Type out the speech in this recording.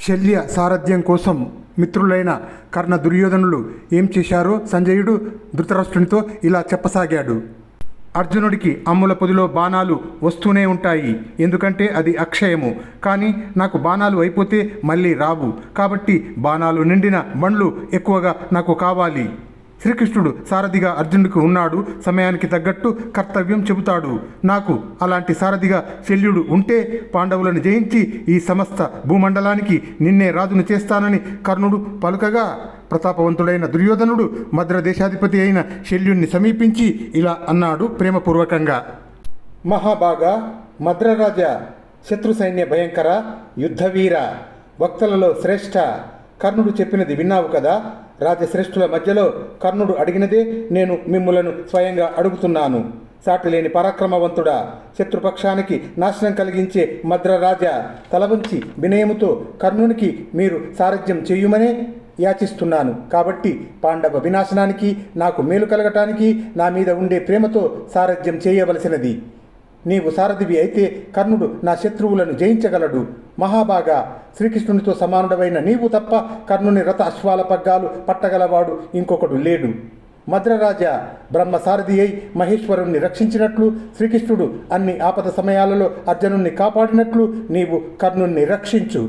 శల్య సారథ్యం కోసం మిత్రులైన కర్ణ దుర్యోధనులు ఏం చేశారో సంజయుడు ధృతరాష్ట్రునితో ఇలా చెప్పసాగాడు. అర్జునుడికి అమ్ముల పొదిలో బాణాలు వస్తూనే ఉంటాయి. ఎందుకంటే అది అక్షయము. కానీ నాకు బాణాలు అయిపోతే మళ్ళీ రావు. కాబట్టి బాణాలు నిండిన బండ్లు ఎక్కువగా నాకు కావాలి. శ్రీకృష్ణుడు సారథిగా అర్జునుడికి ఉన్నాడు సమయానికి తగ్గట్టు కర్తవ్యం చెబుతాడు. నాకు అలాంటి సారథిగా శల్యుడు ఉంటే పాండవులను జయించి ఈ సమస్త భూమండలానికి నిన్నే రాజును చేస్తానని కర్ణుడు పలుకగా ప్రతాపవంతుడైన దుర్యోధనుడు మద్ర దేశాధిపతి అయిన శల్యుణ్ణి సమీపించి ఇలా అన్నాడు ప్రేమపూర్వకంగా. మహాబాగా మద్రరాజ శత్రు సైన్య భయంకర యుద్ధవీర వక్తలలో శ్రేష్ఠ కర్ణుడు చెప్పినది విన్నావు కదా? రాజశ్రేష్ఠుల మధ్యలో కర్ణుడు అడిగినదే నేను మిమ్ములను స్వయంగా అడుగుతున్నాను. సాటిలేని పరాక్రమవంతుడా శత్రుపక్షానికి నాశనం కలిగించే మద్రరాజ తలవంచి వినయముతో కర్ణునికి మీరు సారథ్యం చేయుమనే యాచిస్తున్నాను. కాబట్టి పాండవ వినాశనానికి నాకు మేలు కలగటానికి నా మీద ఉండే ప్రేమతో సారథ్యం చేయవలసినది. నీవు సారథివి అయితే కర్ణుడు నా శత్రువులను జయించగలడు. మహాభాగ శ్రీకృష్ణునితో సమానుడవైన నీవు తప్ప కర్ణుని రథ అశ్వాల పగ్గాలు పట్టగలవాడు ఇంకొకడు లేడు. మద్రరాజా బ్రహ్మసారథి అయి మహేశ్వరుణ్ణి రక్షించినట్లు శ్రీకృష్ణుడు అన్ని ఆపద సమయాలలో అర్జునుణ్ణి కాపాడినట్లు నీవు కర్ణుణ్ణి రక్షించు.